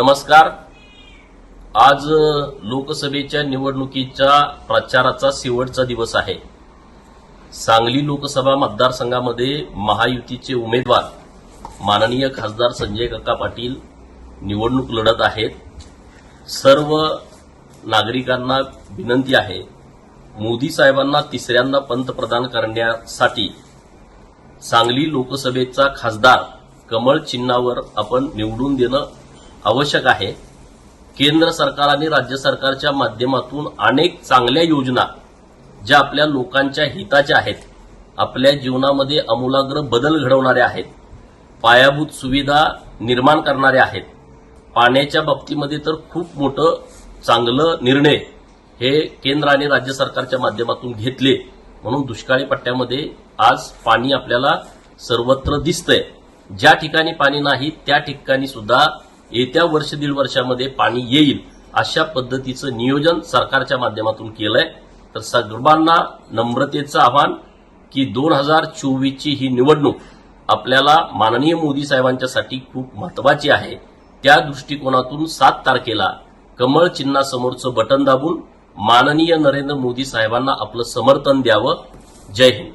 नमस्कार. आज लोकसभेच्या निवडणुकीच्या प्रचाराचा शेवटचा दिवस आहे. सांगली लोकसभा मतदारसंघामध्ये महायुतीचे उमेदवार माननीय खासदार संजय काका पाटील निवडणूक लढत आहेत. सर्व नागरिकांना विनंती आहे मोदी साहेबांना तिसऱ्यांदा पंतप्रधान करण्यासाठी सांगली लोकसभेचा खासदार कमळ चिन्हावर आपण निवडून देणं आवश्यक आहे. केंद्र सरकार आणि राज्य सरकारच्या माध्यमातून अनेक चांगल्या योजना ज्या आपल्या लोकांच्या हिताच्या आहेत आपल्या जीवनामध्ये अमूलाग्र बदल घडवणाऱ्या आहेत पायाभूत सुविधा निर्माण करणाऱ्या आहेत. पाण्याच्या बाबतीमध्ये तर खूप मोठं चांगलं निर्णय हे केंद्र आणि राज्य सरकारच्या माध्यमातून घेतले. म्हणून दुष्काळी पट्ट्यामध्ये आज पाणी आपल्याला सर्वत्र दिसतंय. ज्या ठिकाणी पाणी नाही त्या ठिकाणी सुद्धा येत्या वर्ष दीड वर्षामध्ये पाणी येईल अशा पद्धतीचं नियोजन सरकारच्या माध्यमातून केलंय. तर सर्वांना नम्रतेचं आव्हान की दोन हजार चोवीसची ही निवडणूक आपल्याला माननीय मोदी साहेबांच्यासाठी खूप महत्वाची आहे. त्या दृष्टिकोनातून सात तारखेला कमळ चिन्हासमोरचं बटन दाबून माननीय नरेंद्र मोदी साहेबांना आपलं समर्थन द्यावं. जय हिंद.